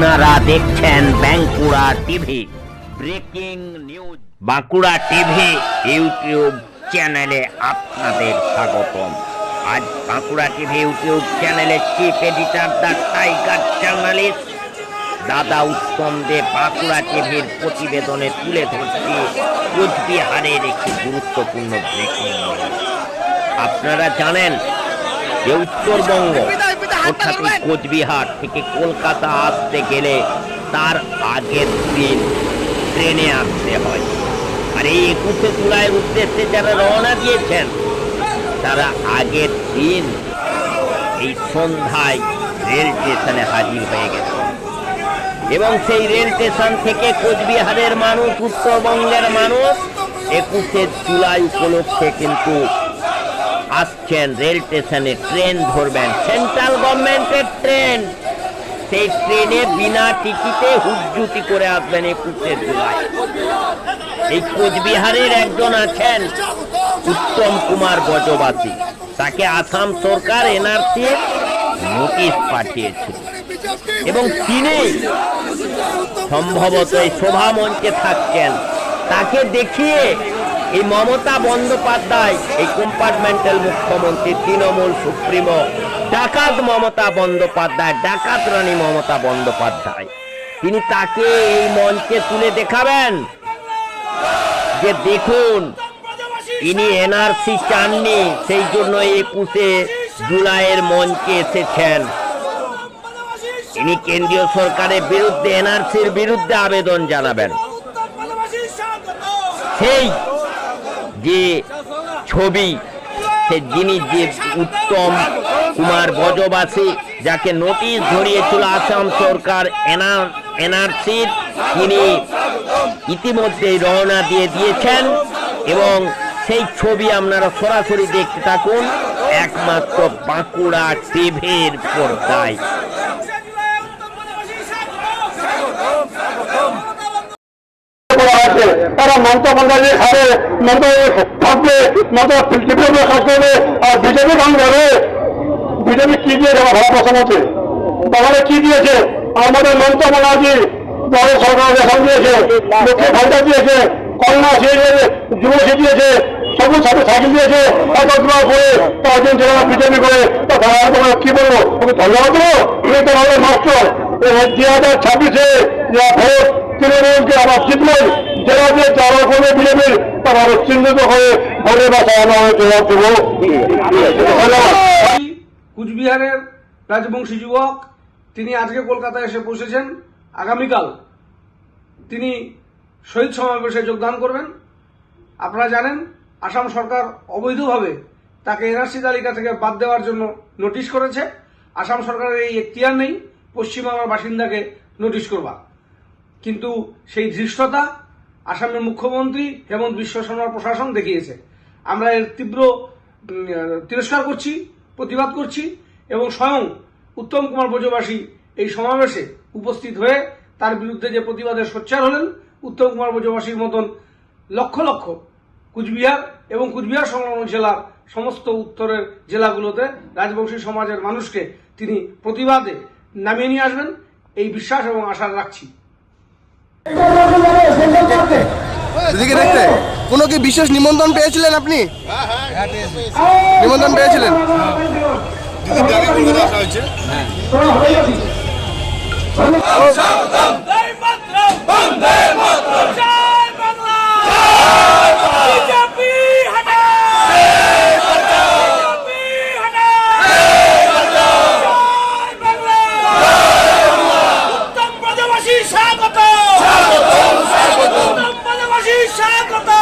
আপনারা দেখছেন Bankura TV, breaking news. Bankura TV YouTube চ্যানেলে আপনাদের স্বাগতম। আজ বাঁকুড়া টিভি ইউটিউব চ্যানেলে chief editor the tiger journalist দাদা উত্তম দে বাঁকুড়া টিভির প্রতিবেদনে তুলে ধরছি কোচবিহারের একটি গুরুত্বপূর্ণ ব্রেকিং নিউজ। আপনারা জানেন যে উত্তরবঙ্গ অর্থাৎ কোচবিহার থেকে কলকাতা আসতে গেলে তার আগের দিন ট্রেনে আসতে হয়। আর এই একুশে জুলাইয়ের উদ্দেশ্যে যারা রওনা দিয়েছেন তারা আগের দিন এই সন্ধ্যায় রেল স্টেশনে হাজির হয়ে গেছে এবং সেই রেল স্টেশন থেকে কোচবিহারের মানুষ উত্তরবঙ্গের মানুষ একুশে জুলাই উপলক্ষে কিন্তু আসছেন রেল স্টেশনে ট্রেন ধরবেন। সেন্ট্রাল গভর্নমেন্টের ট্রেন। সেই ট্রেনে বিনা টিকিটে হুজ্জুতি করে আসবেন একুশে জুলাই এই কোচবিহারের একজন আছেন উত্তম কুমার গজবাসী। তাকে আসাম সরকার এনআরসি নোটিশ পাঠিয়েছিল এবং তিনি সম্ভবত এই শোভা মঞ্চে থাকছেন। তাকে দেখিয়ে এই মমতা বন্দ্যোপাধ্যায়, এই কম্পার্টমেন্টাল মুখ্যমন্ত্রী তৃণমূল সুপ্রিমো, ডাকাত মমতা বন্দ্যোপাধ্যায়, ডাকাত রানী মমতা বন্দ্যোপাধ্যায়। তিনি তাকে এই মঞ্চে তুলে দেখাবেন। যে দেখুন, ইনি এনআরসি চাননি, সেই জন্য একুশে জুলাইয়ের মঞ্চে এসেছেন। ইনি কেন্দ্রীয় সরকারের বিরুদ্ধে, এনআরসির বিরুদ্ধে আবেদন জানাবেন। সেই যে ছবি, সে যিনি যে উত্তম কুমার বজবাসী, যাকে নোটিশ ধরিয়েছিল আসাম সরকার এনআর, এনআরসির, তিনি ইতিমধ্যেই রওনা দিয়ে দিয়েছেন এবং সেই ছবি আপনারা সরাসরি দেখতে থাকুন, একমাত্র বাঁকুড়া টিভির পর্দায় করা হয়েছে তারা মমতা বন্দ্যোপাধ্যায় খাবে মমতা থাকবে মমতা ত্রিপুরা কাজ করবে, আর বিজেপি কাম যাবে? বিজেপি কি দিয়েছে আমার প্রশ্ন হচ্ছে তাহলে কি দিয়েছে? আমাদের মমতা ব্যানার্জি বড় সরকার রেশন দিয়েছে, লক্ষ্মী ভান্ডার দিয়েছে কন্যা দিয়েছে যুবশ্রী দিয়েছে সবুজ সাথে সাইকেল দিয়েছে একত্র করে পাঁচজন যারা বিজেপি করে, তা তোমরা কি বলব? তুমি ধন্যবাদ দেবো। তুমি তো আমাদের মাস্টার। দুই হাজার ছাব্বিশে যা ভোট, তৃণমূলকে আবার জিতলেন। যারা যে যারা করবে বিজেপির তারা চিহ্নিত হয়ে ভোটের বাসায় জবাব দেবো ধন্যবাদ কুচবিহারের রাজবংশী যুবক তিনি আজকে কলকাতায় এসে পৌঁছেছেন। আগামীকাল তিনি শহীদ সমাবেশে যোগদান করবেন। আপনারা জানেন আসাম সরকার অবৈধভাবে তাকে এনআরসি তালিকা থেকে বাদ দেওয়ার জন্য নোটিশ করেছে। আসাম সরকারের এই এখতিয়ার নেই পশ্চিমবাংলার বাসিন্দাকে নোটিশ করবা। কিন্তু সেই ধৃষ্টতা আসামের মুখ্যমন্ত্রী হেমন্ত বিশ্ব শর্মার প্রশাসন দেখিয়েছে। আমরা এর তীব্র তিরস্কার করছি, প্রতিবাদ করছি এবং স্বয়ং উত্তম কুমার ব্রজবাসী এই সমাবেশে উপস্থিত হয়ে তার বিরুদ্ধে যে প্রতিবাদের সোচ্চার হলেন, উত্তম কুমার ব্রজবাসীর মতন লক্ষ লক্ষ কুচবিহার এবং কুচবিহার সংলগ্ন জেলার সমস্ত উত্তরের জেলাগুলোতে রাজবংশী সমাজের মানুষকে তিনি প্রতিবাদে নামিয়ে নিয়ে আসবেন। এই বিশ্বাস এবং আশা রাখছি। দিদিকে দেখতে কোনো কি বিশেষ নিমন্ত্রণ পেয়েছিলেন আপনি? নিমন্ত্রণ পেয়েছিলেন! ¡Chácota!